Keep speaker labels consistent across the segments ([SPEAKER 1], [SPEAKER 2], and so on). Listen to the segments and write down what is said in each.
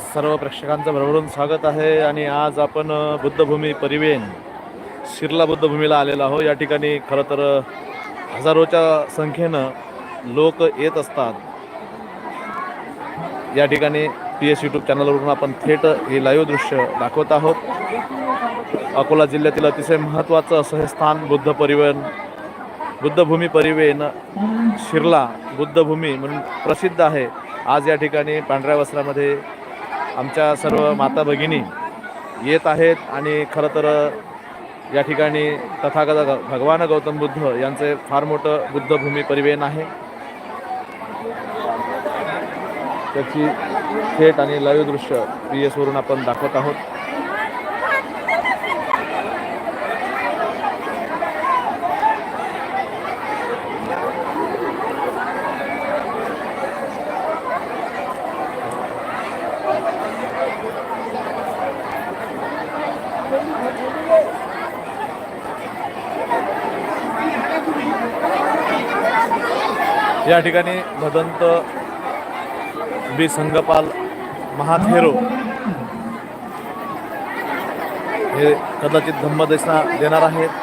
[SPEAKER 1] सर्व प्रेक्षकांचं भरभरून स्वागत आहे आणि आज आपण बुद्धभूमी परिवेन शिर्ला बुद्धभूमीला आलेलो आहोत. या ठिकाणी खरं तर हजारोच्या संख्येनं लोक येत असतात. या ठिकाणी पी एस यूट्यूब चॅनलवरून आपण थेट हे लाईव्ह दृश्य दाखवत आहोत. अकोला जिल्ह्यातील अतिशय महत्त्वाचं असं हे स्थान बुद्ध परिवहन बुद्धभूमी परिवेन शिर्ला बुद्धभूमी म्हणून प्रसिद्ध आहे. आज या ठिकाणी पांढऱ्या वस्त्रामध्ये आमच्या सर्व माता भगिनी येत आहेत आणि खरं तर या ठिकाणी तथागत भगवान गौतम बुद्ध यांचे फार मोठं बुद्धभूमी परिवेन आहे. त्याची थेट आणि लाईव्ह दृश्य पी एसवरून आपण दाखवत आहोत. या ठिकाणी भदंत बी संगपाल महाथेरो हे कदाचित धम्मदेशना देणार आहेत.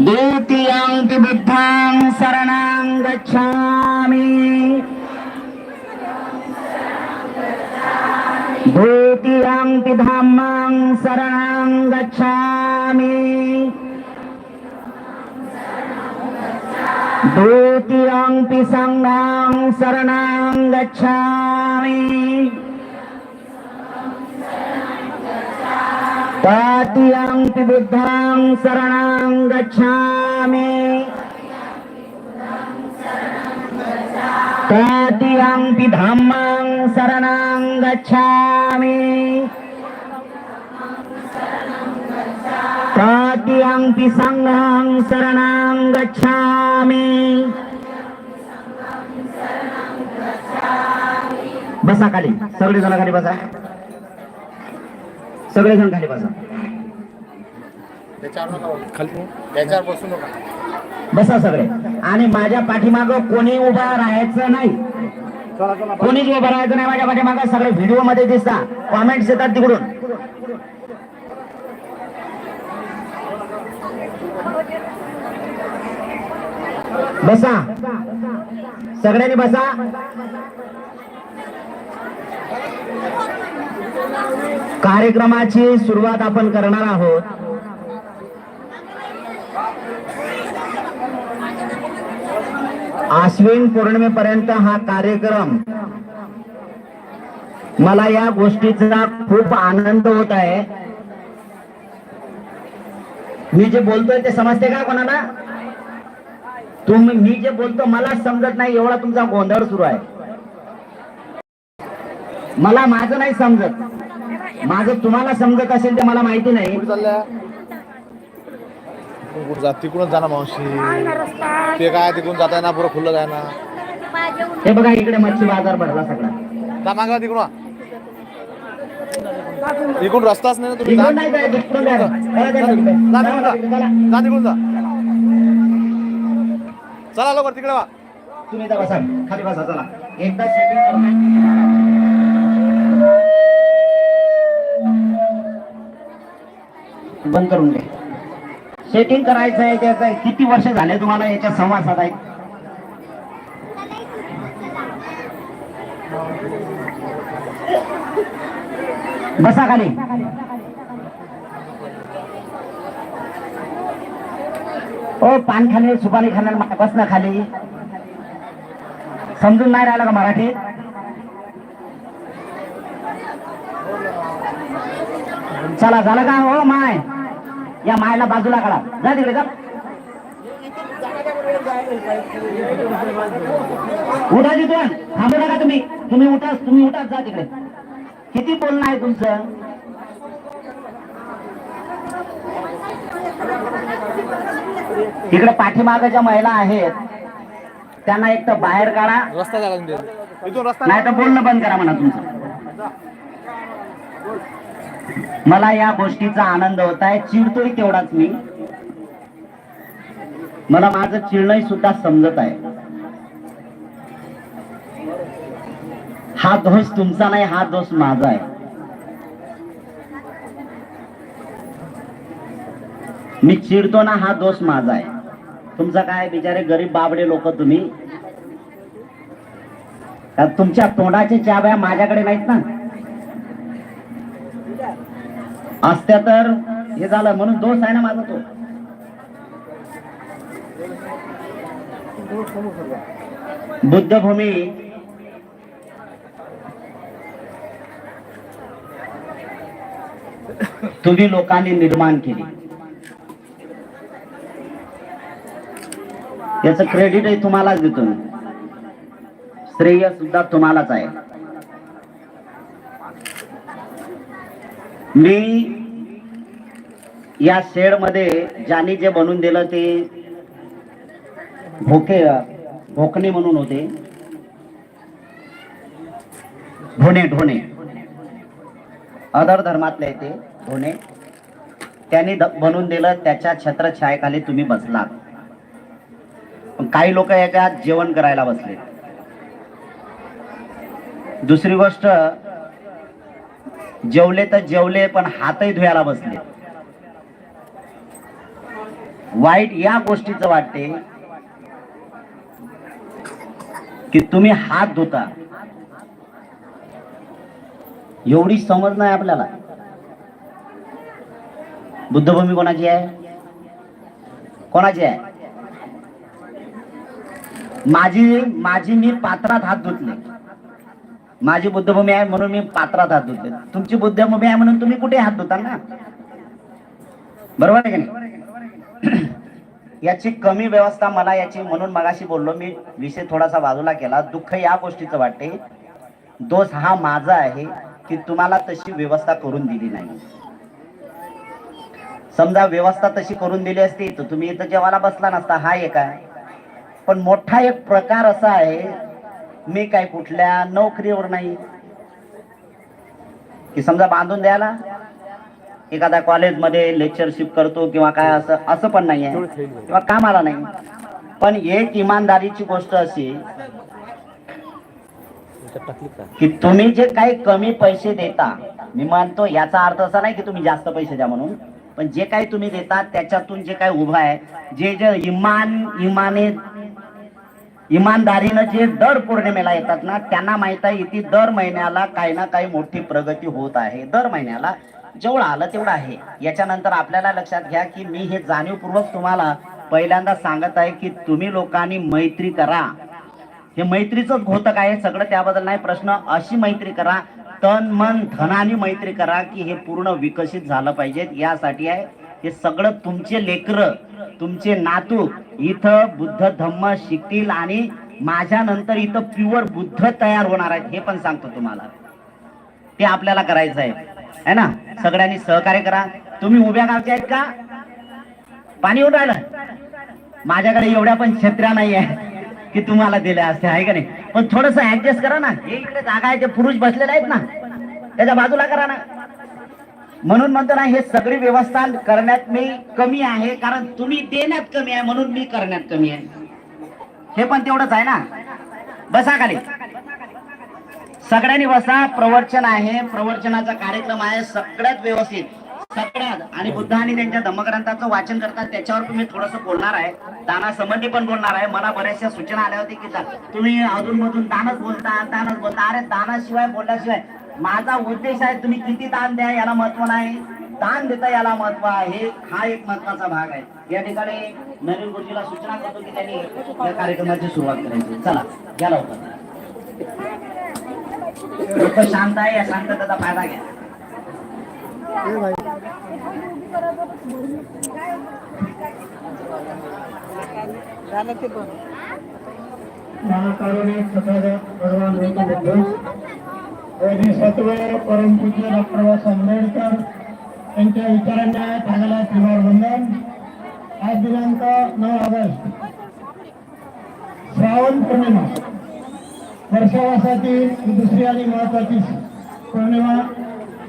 [SPEAKER 2] द्वितीयं तु बुद्धां शरणं गच्छामि द्वितीयं धाम्मां शरणं गच्छामि द्वितीयं पि सङ्घां शरणं गच्छामि तृतीयं पि बुद्धां शरणं गच्छामि। तृतीयं धम्मां शरणं गच्छामि। तृतीयं सङ्घं शरणं गच्छामि। बसा खाली सगळे जण खाली बसा। सगळे जण खाली बसा.
[SPEAKER 3] त्याच्यावर बसू नका.
[SPEAKER 2] बसा सगळे. आणि माझ्या पाठीमाग कोणी उभा राहायचं नाही. कोणीच उभं राहायचं नाही माझ्या पाठीमाग. सगळे व्हिडिओमध्ये दिसता. कॉमेंट्स येतात तिकडून. बसा. सगळ्यांनी बसा. कार्यक्रमाची सुरुवात आपण करणार आहोत. आश्विन पौर्णिमेपर्यंत हा कार्यक्रम. मला या गोष्टीचा खूप आनंद होत आहे. मी जे बोलतोय ते समजते का कोणाला? तुम्ही मी जे बोलतो मला समजत नाही एवढा तुमचा गोंधळ सुरू आहे. मला माझं नाही समजत. माझं तुम्हाला समजत असेल ते मला माहिती नाही.
[SPEAKER 1] कुठे चालल्या? कुठं जात तिकडूनच जा ना मावशी. ते काय तिकडून जाताय ना पुरं खुल्लं जाय ना.
[SPEAKER 2] हे बघा इकडे मच्छी बाजार भरला सगळा.
[SPEAKER 1] जा मागा तिकडून वा. इकडून रस्ताच नाही ना तुम्ही जा. तिकडून जा.
[SPEAKER 2] चला.
[SPEAKER 1] तिकडून लवकर तिकडे वा.
[SPEAKER 2] तुम्ही बसा. खाली बसा चला. एकदा बंद करून दे. सेटिंग करायचं आहे त्याचं किती वर्ष झाले तुम्हाला याच्या संवाद साधाय बसा खाली. ओ पान खाणे सुपारी खाणार बस ना खाली. समजून नाही राहिलं का मराठी? चला झालं का? हो माय. या मायला बाजूला काढा. जा तिकडे जा. उठा तिथून थांबू नका तुम्ही. तुम्ही उठा तुम्ही उठाच जा तिकडे. किती बोलणं आहे तुमचं? तिकडे पाठीमागाच्या महिला आहेत. त्यांना एक तर बाहेर काढा.
[SPEAKER 1] रस्ता
[SPEAKER 2] नाही तर बोलणं बंद करा म्हणा तुमचं. मला या गोष्टीचा आनंद होत आहे. चिडतोय तेवढाच मी. मला माझं चिडणं सुद्धा समजत आहे. हा दोष तुमचा नाही हा दोष माझा आहे. मी चिडतो ना हा दोष माझा आहे. तुमचा काय बिचारे गरीब बाबडे लोक तुम्ही? तुमच्या तोंडाच्या चाव्या माझ्याकडे नाहीत ना. असत्या तर हे झालं म्हणून दोष आहे ना माझा तो. बुद्धभूमी. तुम्ही लोकांनी निर्माण केली. याच क्रेडिटही तुम्हालाच देतो श्रेय सुद्धा तुम्हालाच आहे. मी या शेडमध्ये ज्यांनी जे बनवून दिलं ते भोके भोकणे म्हणून होते. ढोणे ढोणे अदर धर्मातले ते ढोणे त्यांनी बनवून दिलं त्याच्या छत्रछायेखाली तुम्ही बसलात. पण काही लोक याच्यात जेवण करायला बसले दुसरी गोष्ट जेवले तर जेवले पण हातही धुयाला बसले. वाईट या गोष्टीचं वाटते की तुम्ही हात धुता. एवढी समज नाही आपल्याला. बुद्धभूमी कोणाची आहे? कोणाची आहे? माझी माझी मी पात्रात हात धुतले. माझी बुद्धभूमी आहे म्हणून मी पात्रात हात धुतले. तुमची बुद्धभूमी आहे म्हणून तुम्ही कुठे हात धुता ना? बरोबर आहे का नाही? याची कमी व्यवस्था मला याची म्हणून मगाशी बोललो मी विषय थोडासा बाजूला केला. दुःख या गोष्टीचं वाटते. दोष हा माझा आहे की तुम्हाला तशी व्यवस्था करून दिली नाही. समजा व्यवस्था तशी करून दिली असती तर तुम्ही इथं जेवायला बसला नसता. हा एक आहे. पण मोठा एक प्रकार असा आहे मी काय कुठल्या नोकरीवर नाही. की समजा बांधून द्यायला एखाद्या कॉलेजमध्ये लेक्चरशिप करतो किंवा काय असं असं पण नाही आहे किंवा कामाला नाही. पण एक इमानदारीची गोष्ट अशी की तुम्ही जे काही कमी पैसे देता मी मानतो याचा अर्थ असा नाही की तुम्ही जास्त पैसे द्या म्हणून पण जे काही तुम्ही देता त्याच्यातून जे काही उभं आहे जे जे इमान इमाने इमानदारीनं जे दर पौर्णिमेला येतात ना त्यांना माहीत आहे इथे दर महिन्याला काही ना काही मोठी प्रगती होत आहे. दर महिन्याला जेवढं आलं तेवढं आहे. याच्यानंतर आपल्याला लक्षात घ्या की मी हे जाणीवपूर्वक तुम्हाला पहिल्यांदा सांगत आहे की तुम्ही लोकांनी मैत्री करा. हे मैत्रीचंच घोतक आहे सगळं त्याबद्दल नाही. प्रश्न अशी मैत्री करा तन मन धनाने मैत्री करा की हे पूर्ण विकसित झालं पाहिजे यासाठी आहे हे सगळं तुमचे लेकर तुमचे नातू इथं बुद्ध धम्म शिकतील आणि माझ्या नंतर इथं प्युअर बुद्ध तयार होणार आहेत हे पण सांगतो तुम्हाला. ते आपल्याला करायचं आहे. है ना? सगळ्यांनी सहकार्य करा. तुम्ही उभ्या गावचे आहेत का? पाणी येऊन राहिलं माझ्याकडे एवढ्या पण छत्र्या नाही आहे की तुम्हाला दिल्या असते आहे का नाही? पण थोडस ऍडजस्ट करा ना. हे इकडे जागा आहे ते पुरुष बसलेले आहेत ना. त्याच्या बाजूला करा ना. म्हणून म्हणतो ना हे सगळी व्यवस्था करण्यात मी कमी आहे कारण तुम्ही देण्यात कमी आहे म्हणून मी करण्यात कमी आहे. हे पण तेवढंच आहे ना? बसा खाली. सगळ्यांनी बसा प्रवचन आहे प्रवचनाचा कार्यक्रम आहे सगळ्यात व्यवस्थित. सगळ्यात आणि बुद्ध आणि त्यांच्या धम्मग्रंथाचं वाचन करतात त्याच्यावर तुम्ही थोडस बोलणार आहे. दाना संबंधी पण बोलणार आहे. मला बऱ्याचशा सूचना आल्या होत्या की तुम्ही अधून मधून दानच बोलता दानच बोलता. अरे दानाशिवाय बोलल्याशिवाय माझा उद्देश आहे तुम्ही किती दान द्या याला महत्त्व नाही. दान देता याला महत्त्व आहे. हा एक महत्त्वाचा भाग आहे. या ठिकाणी नवीन गुरुजीला सूचना करतो की त्यांनी या कार्यक्रमाची सुरुवात करायची. चला घ्या लवकर. लोक शांत आहे या शांततेचा फायदा घ्या.
[SPEAKER 3] झालं ते पण
[SPEAKER 4] महाकारुणिक सदाचार भगवान गौतम बुद्ध परमपूज्य डॉक्टर बाबासाहेब आंबेडकर यांच्या विचारांना चांगला तिवार वंदन आज दिनांक नऊ ऑगस्ट. श्रावण पौर्णिमा. वर्षावासातील दुसरी आणि महत्वाची पौर्णिमा.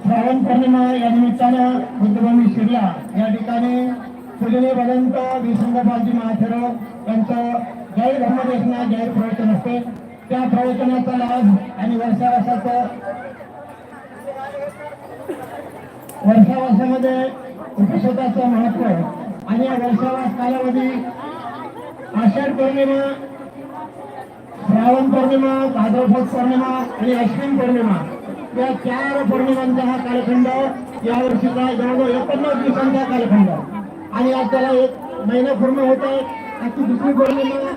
[SPEAKER 4] श्रावण पौर्णिमा या निमित्तानं बुद्धभूमी शिरला. या ठिकाणी पूजनीय भगवंत विसंगपालजी महाथेरो यांचं जय धर्मदेशना जय प्रवचन असते. त्या प्रवचनाचा लाभ आणि वर्षावासाचं वर्षावासामध्ये उपसताचं महत्त्व आणि या वर्षावास कालावधी आषाढ पौर्णिमा श्रावण पौर्णिमा भाद्रपद पौर्णिमा आणि अश्विन पौर्णिमा या चार पौर्णिमांचा हा कालखंड यावर्षीचा जवळजवळ एकोणनव्वद दिवसांचा कालखंड. आणि आज त्याला एक महिना पूर्ण होत आहे. आजची दुसरी पौर्णिमा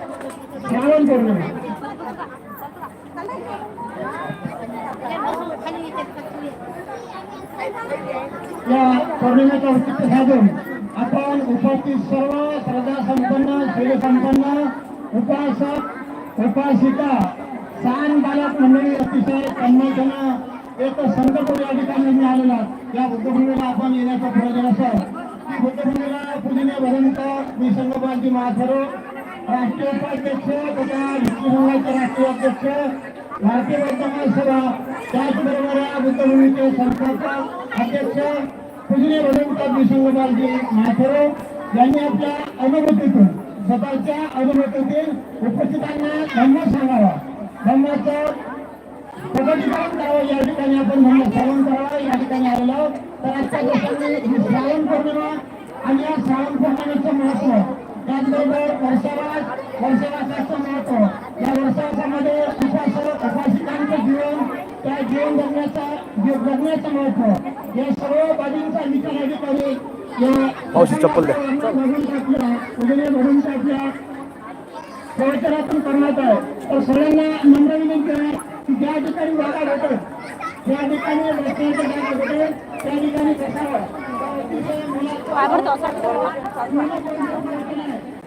[SPEAKER 4] श्रावण पौर्णिमा. या पौर्णिमेचा औचित्य साधून आपण उपस्थित सर्व श्रद्धा संपन्न शैली संपन्न उपासक उपासिका सान बालक मंडळी अतिशय तन्मयतेनं एक संकल्प या ठिकाणी आलेला या बुद्धभूमीला आपण येण्याचं प्रयोजन असं की बुद्धभूमीला पूजनीय भगवंत मी संगपालजी महाथरो राष्ट्रीय उपाध्यक्ष तथा विष्णू संघाचे राष्ट्रीय अध्यक्ष भारतीय बौद्ध सभा त्याचबरोबर या बुद्धभूमीचे संस्थापक अध्यक्ष पूजनीय भगवंत मी माथेरो यांनी आपल्या अनुभूतीतून स्वतःच्या अनुभूतीतील उपस्थितांना धर्म सांगावा. धर्माचं प्रगतीकरण करावं या ठिकाणी आपण धर्म श्रवण करावा. या ठिकाणी आलेलो तर आजच्या दिवसांनी ही श्रावण पौर्णिमा आणि या श्रावण पौर्णिमेचं महत्त्व त्याचबरोबर वर्षावास वर्षावासाचं महत्त्व या वर्षावासामध्ये उपासिकांचं जीवन त्या जीवन जगण्याचा जगण्याचं महत्त्व या सर्व बाबींचा विचार अधिकारी या
[SPEAKER 1] चप्पल
[SPEAKER 4] प्रवचनातून करण्यात आहे तर सगळ्यांना नम्र विनंती आहे की ज्या ठिकाणी जागा भेटेल ज्या ठिकाणी रस्त्याच्या जागा भेटेल त्या ठिकाणी बसावं अतिशय मुलाचं-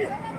[SPEAKER 5] Yeah.